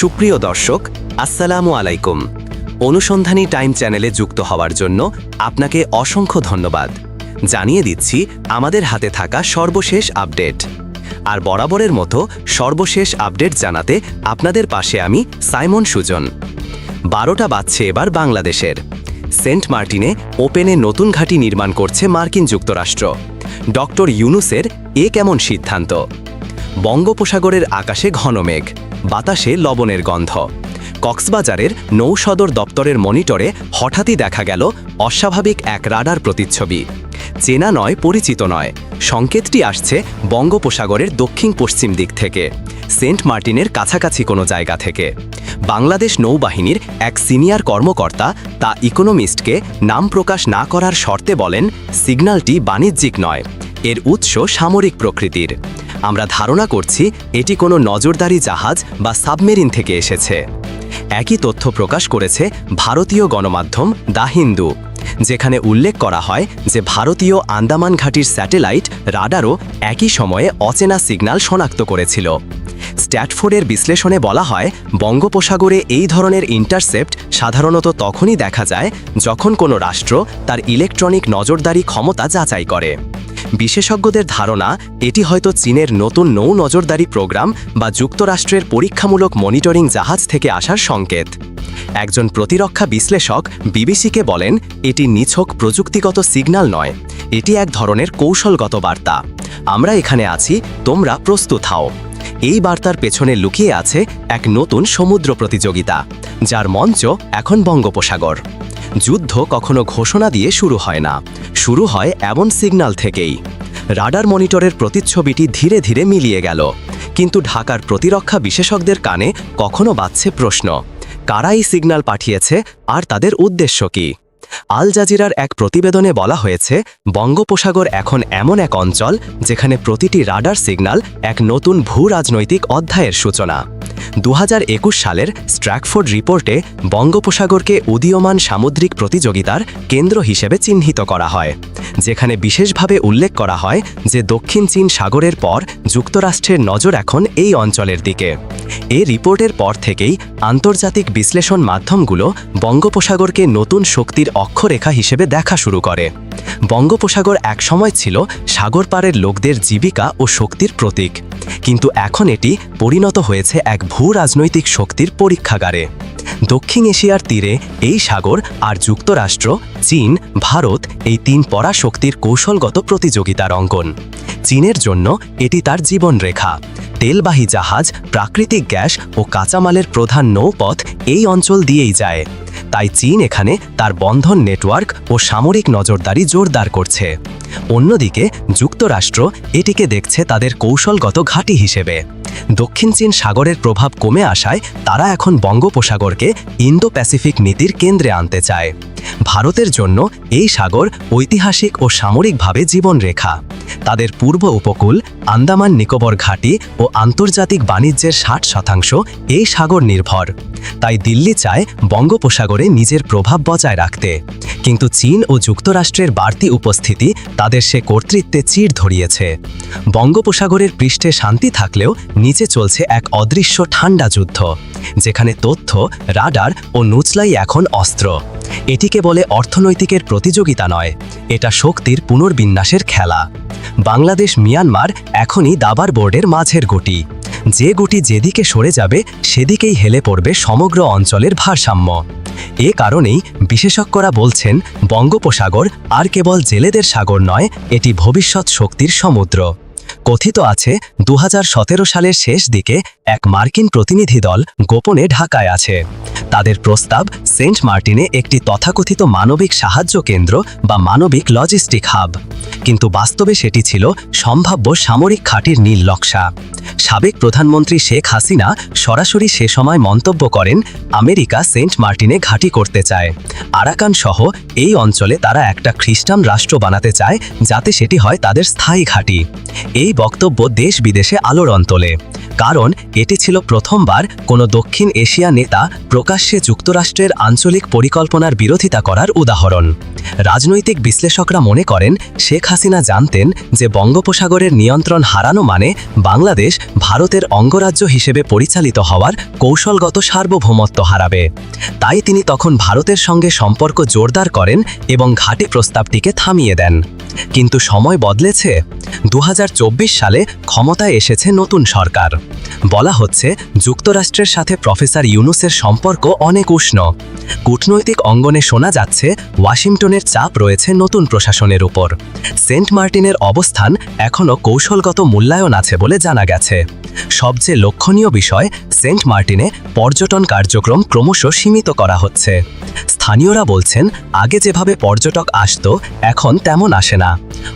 সুপ্রিয় দর্শক, আসসালামু আলাইকুম। অনুসন্ধানী টাইম চ্যানেলে যুক্ত হওয়ার জন্য আপনাকে অসংখ্য ধন্যবাদ। জানিয়ে দিচ্ছি, আমাদের হাতে থাকা সর্বশেষ আপডেট। আর বরাবরের মতো সর্বশেষ আপডেট জানাতে আপনাদের পাশে আমি সাইমন সুজন। বারোটা বাজছে এবার বাংলাদেশের। সেন্ট মার্টিনে ওপেনে নতুন ঘাঁটি নির্মাণ করছে মার্কিন যুক্তরাষ্ট্র। ডক্টর ইউনুসের এ কেমন সিদ্ধান্ত? বঙ্গোপসাগরের আকাশে ঘন মেঘ। বাতাসে লবণের গন্ধ। কক্সবাজারের নৌসদর দপ্তরের মনিটরে হঠাৎই দেখা গেল অস্বাভাবিক এক রাডার প্রতিচ্ছবি। চেনা নয়, পরিচিত নয়। সংকেতটি আসছে বঙ্গোপসাগরের দক্ষিণ পশ্চিম দিক থেকে, সেন্ট মার্টিনের কাছাকাছি কোনো জায়গা থেকে। বাংলাদেশ নৌবাহিনীর এক সিনিয়র কর্মকর্তা তা ইকোনমিস্টকে নাম প্রকাশ না করার শর্তে বলেন, সিগন্যালটি বাণিজ্যিক নয়। এর উৎস সামরিক প্রকৃতির। আমরা ধারণা করছি এটি কোনো নজরদারি জাহাজ বা সাবমেরিন থেকে এসেছে। একই তথ্য প্রকাশ করেছে ভারতীয় গণমাধ্যম দ্য হিন্দু, যেখানে উল্লেখ করা হয় যে ভারতীয় আন্দামান ঘাটির স্যাটেলাইট রাডারও একই সময়ে অচেনা সিগন্যাল শনাক্ত করেছিল। স্ট্যাটফোর্ডের বিশ্লেষণে বলা হয়, বঙ্গোপসাগরে এই ধরনের ইন্টারসেপ্ট সাধারণত তখনই দেখা যায় যখন কোনো রাষ্ট্র তার ইলেকট্রনিক নজরদারি ক্ষমতা যাচাই করে। বিশেষজ্ঞদের ধারণা, এটি হয়তো চীনের নতুন নৌ নজরদারি প্রোগ্রাম বা যুক্তরাষ্ট্রের পরীক্ষামূলক মনিটরিং জাহাজ থেকে আসার সংকেত। একজন প্রতিরক্ষা বিশ্লেষক বিবিসিকে বলেন, এটি নিছক প্রযুক্তিগত সিগন্যাল নয়, এটি এক ধরনের কৌশলগত বার্তা। আমরা এখানে আছি, তোমরা প্রস্তুত হও। এই বার্তার পেছনে লুকিয়ে আছে এক নতুন সমুদ্র প্রতিযোগিতা, যার মঞ্চ এখন বঙ্গোপসাগর। যুদ্ধ কখনো ঘোষণা দিয়ে শুরু হয় না। শুরু হয় এমন সিগনাল থেকেই। রাডার মনিটরের প্রতিচ্ছবিটি ধীরে ধীরে মিলিয়ে গেল। কিন্তু ঢাকার প্রতিরক্ষা বিশেষজ্ঞদের কানে কখনো বাজছে প্রশ্ন, কারা এই সিগন্যাল পাঠিয়েছে আর তাদের উদ্দেশ্য কী? আল জাজিরার এক প্রতিবেদনে বলা হয়েছে, বঙ্গোপসাগর এখন এমন এক অঞ্চল যেখানে প্রতিটি রাডার সিগন্যাল এক নতুন ভূ রাজনৈতিক অধ্যায়ের সূচনা। দু হাজার একুশ সালের স্ট্র্যাকফোর্ড রিপোর্টে বঙ্গোপসাগরকে উদীয়মান সামুদ্রিক প্রতিযোগিতার কেন্দ্র হিসেবে চিহ্নিত করা হয়, যেখানে বিশেষভাবে উল্লেখ করা হয় যে দক্ষিণ চীন সাগরের পর যুক্তরাষ্ট্রের নজর এখন এই অঞ্চলের দিকে। এ রিপোর্টের পর থেকেই আন্তর্জাতিক বিশ্লেষণ মাধ্যমগুলো বঙ্গোপসাগরকে নতুন শক্তির অক্ষরেখা হিসেবে দেখা শুরু করে। বঙ্গোপসাগর একসময় ছিল সাগর পাড়ের লোকদের জীবিকা ও শক্তির প্রতীক। কিন্তু এখন এটি পরিণত হয়েছে এক ভূ রাজনৈতিক শক্তির পরীক্ষাগারে। দক্ষিণ এশিয়ার তীরে এই সাগর আর যুক্তরাষ্ট্র, চীন, ভারত এই তিন পরাশক্তির কৌশলগত প্রতিযোগিতার অঙ্কন চীনের জন্য এটি তার জীবনরেখা। তেলবাহী জাহাজ, প্রাকৃতিক গ্যাস ও কাঁচামালের প্রধান নৌপথ এই অঞ্চল দিয়েই যায়। তাই চীন এখানে তার বন্ধন নেটওয়ার্ক ও সামরিক নজরদারি জোরদার করছে। অন্যদিকে, যুক্তরাষ্ট্র এটিকে দেখছে তাদের কৌশলগত ঘাঁটি হিসেবে। দক্ষিণ চীন সাগরের প্রভাব কমে আসায় তারা এখন বঙ্গোপসাগরকে ইন্দো প্যাসিফিক নীতির কেন্দ্রে আনতে চায়। ভারতের জন্য এই সাগর ঐতিহাসিক ও সামরিকভাবে জীবনরেখা। তাদের পূর্ব উপকূল, আন্দামান নিকোবর ঘাঁটি ও আন্তর্জাতিক বাণিজ্যের ষাট শতাংশ এই সাগর নির্ভর। তাই দিল্লি চায় বঙ্গোপসাগরে নিজের প্রভাব বজায় রাখতে। কিন্তু চীন ও যুক্তরাষ্ট্রের বাড়তি উপস্থিতি তাদের সে কর্তৃত্বে চির ধরিয়েছে। বঙ্গোপসাগরের পৃষ্ঠে শান্তি থাকলেও নিচে চলছে এক অদৃশ্য ঠান্ডা যুদ্ধ, যেখানে তথ্য, রাডার ও নুচলাই এখন অস্ত্র। এটিকে বলে অর্থনৈতিকের প্রতিযোগিতা নয়, এটা শক্তির পুনর্বিন্যাসের খেলা। বাংলাদেশ, মিয়ানমার এখনই দাবার বোর্ডের মাঝের গুটি। যে গুটি যেদিকে সরে যাবে, সেদিকেই হেলে পড়বে সমগ্র অঞ্চলের ভারসাম্য। এ কারণেই বিশেষজ্ঞরা বলছেন বঙ্গোপসাগর আর কেবল জেলেদের সাগর নয় এটি ভবিষ্যৎ শক্তির সমুদ্র। কথিত আছে দু হাজার সতেরো সালের শেষ দিকে এক মার্কিন প্রতিনিধি দল গোপনে ঢাকায় আছে। তাদের প্রস্তাব সেন্ট মার্টিনে একটি তথাকথিত মানবিক সাহায্য কেন্দ্র বা মানবিক লজিস্টিক হাব। কিন্তু বাস্তবে সেটি ছিল সম্ভাব্য সামরিক খাঁটির নীল নকশা। সাবেক প্রধানমন্ত্রী শেখ হাসিনা সরাসরি সে সময় মন্তব্য করেন, আমেরিকা সেন্ট মার্টিনে ঘাঁটি করতে চায়। আরাকান সহ এই অঞ্চলে তারা একটা খ্রিস্টান রাষ্ট্র বানাতে চায়, যাতে সেটি হয় তাদের স্থায়ী ঘাঁটি। এই বক্তব্য দেশ বিদেশে আলোড়ন তোলে। কারণ এটি ছিল প্রথমবার কোনো দক্ষিণ এশিয়া নেতা প্রকাশ্যে যুক্তরাষ্ট্রের আঞ্চলিক পরিকল্পনার বিরোধিতা করার উদাহরণ। রাজনৈতিক বিশ্লেষকরা মনে করেন, শেখ হাসিনা জানতেন যে বঙ্গোপসাগরের নিয়ন্ত্রণ হারানো মানে বাংলাদেশ ভারতের অঙ্গরাজ্য হিসেবে পরিচালিত হওয়ার কৌশলগত সার্বভৌমত্ব হারাবে। তাই তিনি তখন ভারতের সঙ্গে সম্পর্ক জোরদার করেন এবং ঘাটি প্রস্তাবটিকে থামিয়ে দেন। কিন্তু সময় বদলেছে। দু হাজার চব্বিশ সালে ক্ষমতায় এসেছে নতুন সরকার। বলা হচ্ছে, যুক্তরাষ্ট্রের সাথে প্রফেসর ইউনুসের সম্পর্ক অনেক উষ্ণ। কূটনৈতিক অঙ্গনে শোনা যাচ্ছে, ওয়াশিংটনের চাপ রয়েছে নতুন প্রশাসনের উপর। সেন্ট মার্টিনের অবস্থান এখনও কৌশলগত মূল্যায়ন আছে বলে জানা গেছে। সবচেয়ে লক্ষণীয় বিষয়, সেন্ট মার্টিনে পর্যটন কার্যক্রম ক্রমশ সীমিত করা হচ্ছে। স্থানীয়রা বলছেন, আগে যেভাবে পর্যটক আসত, এখন তেমন আসে না।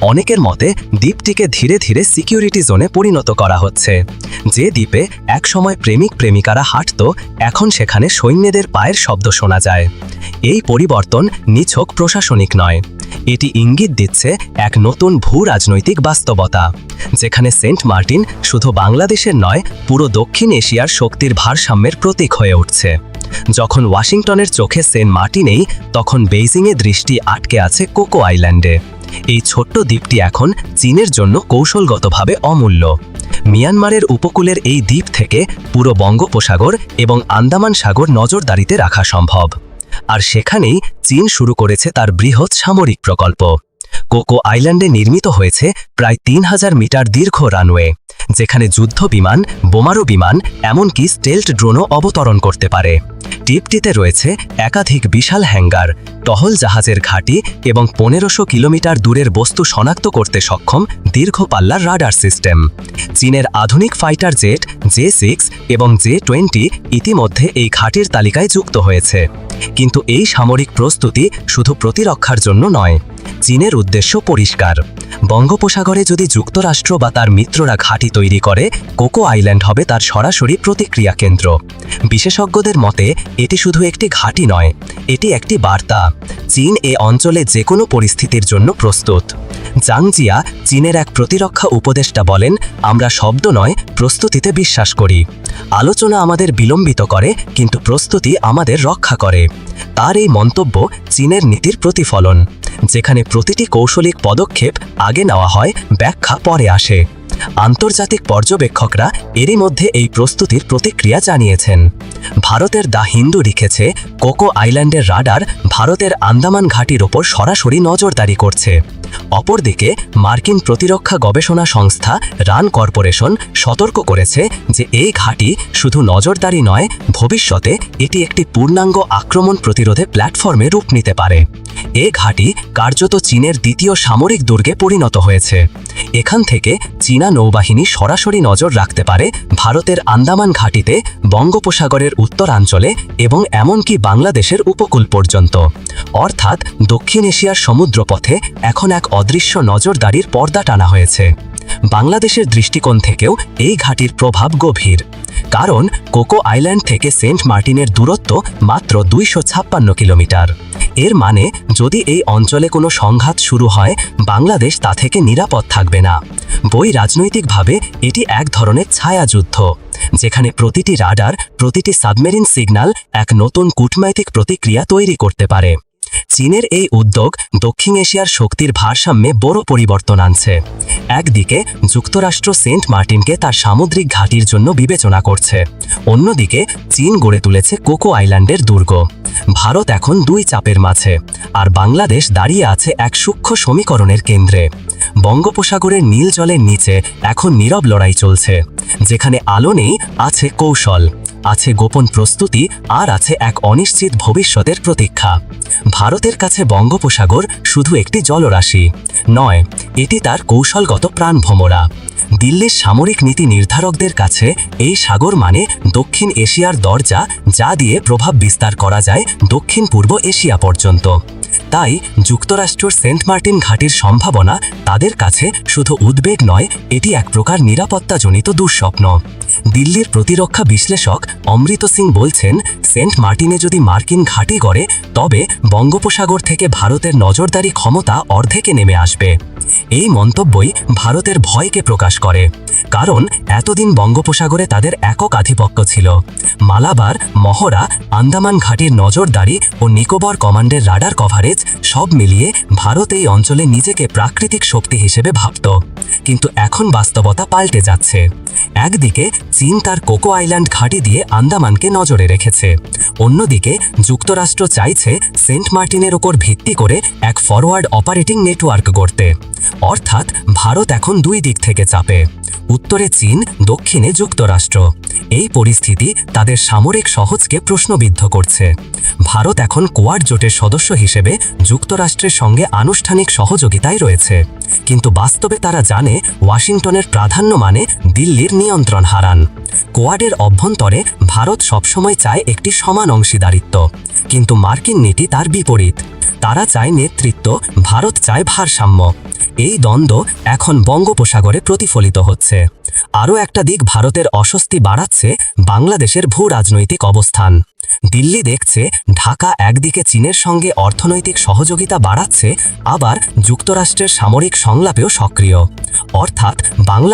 অনেকের মতে, দ্বীপটিকে ধীরে ধীরে সিকিউরিটি জোনে পরিণত করা হচ্ছে। যে দ্বীপে একসময় প্রেমিক প্রেমিকারা হাঁটত, এখন সেখানে সৈন্যদের পায়ের শব্দ শোনা যায়। এই পরিবর্তন নিছক প্রশাসনিক নয়। এটি ইঙ্গিত দিচ্ছে এক নতুন ভূ রাজনৈতিক বাস্তবতা, যেখানে সেন্ট মার্টিন শুধু বাংলাদেশের নয়, পুরো দক্ষিণ এশিয়ার শক্তির ভারসাম্যের প্রতীক হয়ে উঠছে। যখন ওয়াশিংটনের চোখে সেন্ট মার্টিনেই তখন বেইজিংয়ে দৃষ্টি আটকে আছে কোকো আইল্যান্ডে। এই ছোট্ট দ্বীপটি এখন চীনের জন্য কৌশলগতভাবে অমূল্য। মিয়ানমারের উপকূলের এই দ্বীপ থেকে পুরো বঙ্গোপসাগর এবং আন্দামান সাগর নজরদারিতে রাখা সম্ভব। আর সেখানেই চীন শুরু করেছে তার বৃহৎ সামরিক প্রকল্প। কোকো আইল্যান্ডে নির্মিত হয়েছে প্রায় তিন হাজার মিটার দীর্ঘ রানওয়ে, যেখানে যুদ্ধ বিমান বোমারু বিমান, এমনকি স্টেল্ট ড্রোনও অবতরণ করতে পারে। দ্বীপটিতে রয়েছে একাধিক বিশাল হ্যাঙ্গার, টহল জাহাজের ঘাঁটি এবং পনেরোশো কিলোমিটার দূরের বস্তু শনাক্ত করতে সক্ষম দীর্ঘ পাল্লার রাডার সিস্টেম। চীনের আধুনিক ফাইটার জেট, জে সিক্স এবং জে টোয়েন্টি ইতিমধ্যে এই ঘাঁটির তালিকায় যুক্ত হয়েছে। কিন্তু এই সামরিক প্রস্তুতি শুধু প্রতিরক্ষার জন্য নয় চীনের উদ্দেশ্য পরিষ্কার। বঙ্গোপসাগরে যদি যুক্তরাষ্ট্র বা তার মিত্ররা ঘাঁটি তৈরি করে, কোকো আইল্যান্ড হবে তার সরাসরি প্রতিক্রিয়া কেন্দ্র। বিশেষজ্ঞদের মতে, এটি শুধু একটি ঘাঁটি নয়, এটি একটি বার্তা। চীন এ অঞ্চলে যে কোনো পরিস্থিতির জন্য প্রস্তুত। জাংজিয়া, চীনের এক প্রতিরক্ষা উপদেষ্টা বলেন, আমরা শব্দ নয়, প্রস্তুতিতে বিশ্বাস করি। আলোচনা আমাদের বিলম্বিত করে, কিন্তু প্রস্তুতি আমাদের রক্ষা করে। তার এই মন্তব্য চীনের নীতির প্রতিফলন। যেখানে প্রতিটি কৌশলিক পদক্ষেপ আগে নেওয়া হয়, ব্যাখ্যা পরে আসে। আন্তর্জাতিক পর্যবেক্ষকরা এরই মধ্যে এই প্রস্তুতির প্রতিক্রিয়া জানিয়েছেন। ভারতের দ্য হিন্দু লিখেছে, কোকো আইল্যান্ডের রাডার ভারতের আন্দামান ঘাটির ওপর সরাসরি নজরদারি করছে। অপরদিকে, মার্কিন প্রতিরক্ষা গবেষণা সংস্থা রান কর্পোরেশন সতর্ক করেছে যে এই ঘাঁটি শুধু নজরদারি নয়, ভবিষ্যতে এটি একটি পূর্ণাঙ্গ আক্রমণ প্রতিরোধে প্ল্যাটফর্মে রূপ নিতে পারে। এ ঘাঁটি কার্যত চীনের দ্বিতীয় সামরিক দুর্গে পরিণত হয়েছে। এখান থেকে চীনা নৌবাহিনী সরাসরি নজর রাখতে পারে ভারতের আন্দামান ঘাঁটিতে, বঙ্গোপসাগরের উত্তরাঞ্চলে এবং এমনকি বাংলাদেশের উপকূল পর্যন্ত। অর্থাৎ দক্ষিণ এশিয়ার সমুদ্রপথে এখন এক অদৃশ্য নজরদারির পর্দা টানা হয়েছে। বাংলাদেশের দৃষ্টিকোণ থেকেও এই ঘাটির প্রভাব গভীর। কারণ কোকো আইল্যান্ড থেকে সেন্ট মার্টিনের দূরত্ব মাত্র দুইশো ছাপ্পান্ন কিলোমিটার। এর মানে যদি এই অঞ্চলে কোনো সংঘাত শুরু হয়, বাংলাদেশ তা থেকে নিরাপদ থাকবে না। বই রাজনৈতিকভাবে এটি এক ধরনের ছায়াযুদ্ধ, যেখানে প্রতিটি রাডার, প্রতিটি সাবমেরিন সিগন্যাল এক নতুন কূটনৈতিক প্রতিক্রিয়া তৈরি করতে পারে। চীনের এই উদ্যোগ দক্ষিণ এশিয়ার শক্তির ভারসাম্যে বড় পরিবর্তন আনছে। একদিকে, যুক্তরাষ্ট্র সেন্ট মার্টিনকে তার সামুদ্রিক ঘাঁটির জন্য বিবেচনা করছে। অন্যদিকে, চীন গড়ে তুলেছে কোকো আইল্যান্ডের দুর্গ। ভারত এখন দুই চাপের মাঝে, আর বাংলাদেশ দাঁড়িয়ে আছে এক সূক্ষ্ম সমীকরণের কেন্দ্রে। বঙ্গোপসাগরের নীল জলের নিচে এখন নীরব লড়াই চলছে, যেখানে আলো নেই, আছে কৌশল। আছে গোপন প্রস্তুতি আর আছে এক অনিশ্চিত ভবিষ্যতের প্রতীক্ষা। ভারতের কাছে বঙ্গোপসাগর শুধু একটি জলরাশি। নয়, এটি তার কৌশলগত প্রাণভ্রমরা দিল্লির সামরিক নীতি নির্ধারকদের কাছে এই সাগর মানে দক্ষিণ এশিয়ার দরজা যা দিয়ে প্রভাব বিস্তার করা যায় দক্ষিণ পূর্ব এশিয়া পর্যন্ত। তাই যুক্তরাষ্ট্রের সেন্ট মার্টিন ঘাটির সম্ভাবনা তাদের কাছে শুধু উদ্বেগ নয়, এটি এক প্রকার নিরাপত্তাজনিত দুঃস্বপ্ন। দিল্লির প্রতিরক্ষা বিশ্লেষক অমৃত সিং বলছেন, সেন্ট মার্টিনে যদি মার্কিন ঘাঁটি গড়ে, তবে বঙ্গোপসাগর থেকে ভারতের নজরদারি ক্ষমতা অর্ধেকে নেমে আসবে। এই মন্তব্যই ভারতের ভয়কে প্রকাশ করে। কারণ এতদিন বঙ্গোপসাগরে তাদের একক আধিপত্য ছিল। মালাবার, মহড়া, আন্দামান ঘাটির নজরদারি ও নিকোবর কমান্ডের রাডার কভারেজ সব মিলিয়ে ভারত এই অঞ্চলে নিজেকে প্রাকৃতিক শক্তি হিসেবে ভাবত। কিন্তু এখন বাস্তবতা পাল্টে যাচ্ছে। একদিকে চীন তার কোকো আইল্যান্ড ঘাঁটি দিয়ে আন্দামানকে নজরে রেখেছে। অন্যদিকে যুক্তরাষ্ট্র চাইছে সেন্ট মার্টিনের ওপর ভিত্তি করে এক ফরওয়ার্ড অপারেটিং নেটওয়ার্ক গড়তে। অর্থাৎ ভারত এখন দুই দিক থেকে চাপে। উত্তরে চীন, দক্ষিণে যুক্তরাষ্ট্র। এই পরিস্থিতি তাদের সামরিক সহজকে প্রশ্নবিদ্ধ করছে। ভারত এখন কোয়াড জোটের সদস্য হিসেবে যুক্তরাষ্ট্রের সঙ্গে আনুষ্ঠানিক সহযোগিতায় রয়েছে। কিন্তু বাস্তবে তারা জানে ওয়াশিংটনের প্রাধান্য মানে দিল্লির নিয়ন্ত্রণ হারান। কোয়াডের অভ্যন্তরে ভারত সবসময় চায় একটি সমান অংশীদারিত্ব। কিন্তু মার্কিন নীতি তার বিপরীত। তারা চায় নেতৃত্ব, ভারত চায় ভারসাম্য। এই দ্বন্দ্ব এখন বঙ্গোপসাগরে প্রতিফলিত হচ্ছে। আরও একটা দিক ভারতের অস্বস্তি বাড়াচ্ছে বাংলাদেশের ভূ রাজনৈতিক অবস্থান। দিল্লি দেখছে ঢাকা একদিকে চীনের সঙ্গে অর্থনৈতিক সহযোগিতা বাড়াচ্ছে, আবার যুক্তরাষ্ট্রের সামরিক সংলাপেও সক্রিয়। অর্থাৎ বাংলাদেশ